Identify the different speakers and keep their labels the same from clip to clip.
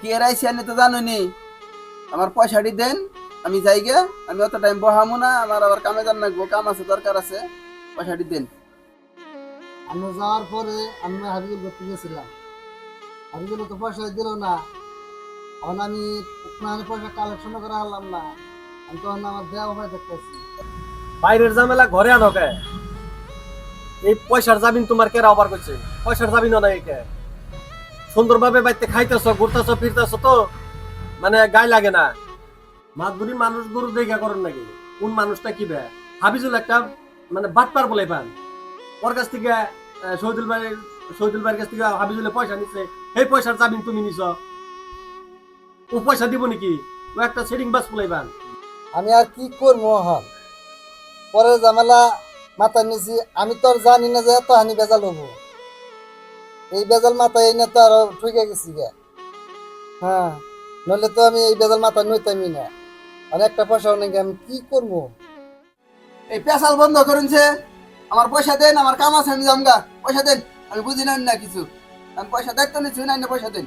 Speaker 1: কি এর আইসি তো জানুনি আমার পয়সাটি দেন আমি যাই গে আমি অত টাইম বহামু না আমার আবার কামে যান লাগবো কাম আছে দরকার আছে পয়সাটি দেন।
Speaker 2: আমরা যাওয়ার পরে আমি হাবিজুল করতে গেছিলাম। হাবিজুল তো পয়সা দিল না। তখন আমি ওখানে পয়সা কালেকশন করে আনলাম না। আমি তখন আমার দেওয়া হয়ে দেখতেছি।
Speaker 3: বাইরের ঝামেলা ঘরে আনো কে? এই পয়সার জামিন তোমার কেরা অবার করছে? পয়সার জামিনও নাই কে? সুন্দরভাবে বাইতে খাইতেছ, ঘুরতেছ, ফিরতেছ তো মানে গায়ে লাগে না। মাতবুরি মানুষ গরু দেখা করেন নাকি? কোন মানুষটা কি বে? হাবিজুল একটা মানে বাটপার বলে পান। ওর কাছ থেকে শহীদুল ভাই শহীদুল ভাইয়ের কাছ থেকে হাবিজুলে পয়সা নিচ্ছে এই পয়সার জামিন তুমি নিছ। ও পয়সা দিব নাকি? ও একটা সেটিং বাস বলে পান।
Speaker 2: আমি আর কি করব হন পরে ঝামেলা মাথায় নিছি। আমি তো জানি না যে এত হানি বেজাল হব। এই বেজাল মাথায় এই না তো আরও ঠুকে গেছি গে। হ্যাঁ নইলে তো আমি এই বেজাল মাথায় নইতামই না। অনেকটা পয়সা অনেক আমি কি করব?
Speaker 1: এই পেশাল বন্ধ করুনছে আমার পয়সা দেন, আমার কাম আছে, আমি পয়সা দেন, আমি বুঝি না না কিছু। আমি পয়সা দেখতে নিচ্ছি, না না পয়সা দেন।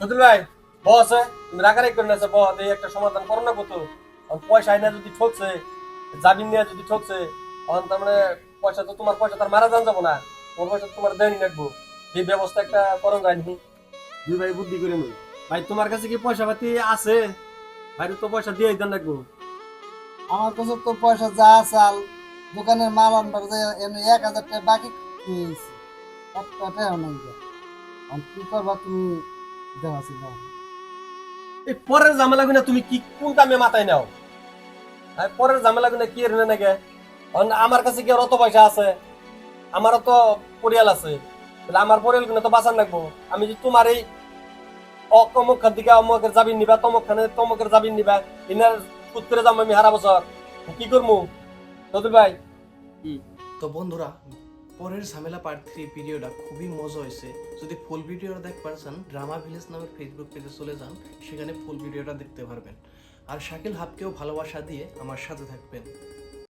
Speaker 3: সতুল ভাই, বস তুমি রাগারাই করে না বহ এই একটা সমাধান করো না কত পয়সা আইনা যদি ঠকছে, জামিন নিয়ে যদি ঠকছে, তখন তার মানে পয়সা তো তোমার পয়সা, তার মারা যান যাব না। তোমার পয়সা তোমার দেয়নি রাখব এই ব্যবস্থা একটা করো যায়নি দুই ভাই বুদ্ধি করে নই ভাই তোমার কাছে কি পয়সা পাতি আছে? ভাই তো পয়সা দিয়ে দেন রাখব
Speaker 2: আমার কাছে তো পয়সা যা চাল দোকানের মাল আনবার যে এমনি এক হাজার টাকা বাকি টাকাও নাই আর কি করবা তুমি?
Speaker 3: এই পরের ঝামেলা গুনা তুমি কি কোন কামে মাথায় নাও? আর পরের ঝামেলা গুনা কি এর নাকি? আমার কাছে কি আর অত পয়সা আছে? আমারও তো পরিয়াল আছে। তাহলে আমারগুলো তো বাঁচান রাখব আমি যদি তোমার এই অমুক খান দিকে অমুকের জাবিন নিবা তমুক খানে তমুকের জাবিন নিবা ইনার উত্তরে যাব আমি হারা বছর। কি করব সতুল ভাই।
Speaker 4: তো বন্ধুরা, পরের ঝামেলা পার্ট থ্রি ভিডিওটা খুবই মজা হয়েছে। যদি ফুল ভিডিওটা দেখতে চান ড্রামা ভিলেজ নামের ফেসবুক পেজে চলে যান, সেখানে ফুল ভিডিওটা দেখতে পারবেন। আর শাকিল হাবকেও ভালোবাসা দিয়ে আমার সাথে থাকবেন।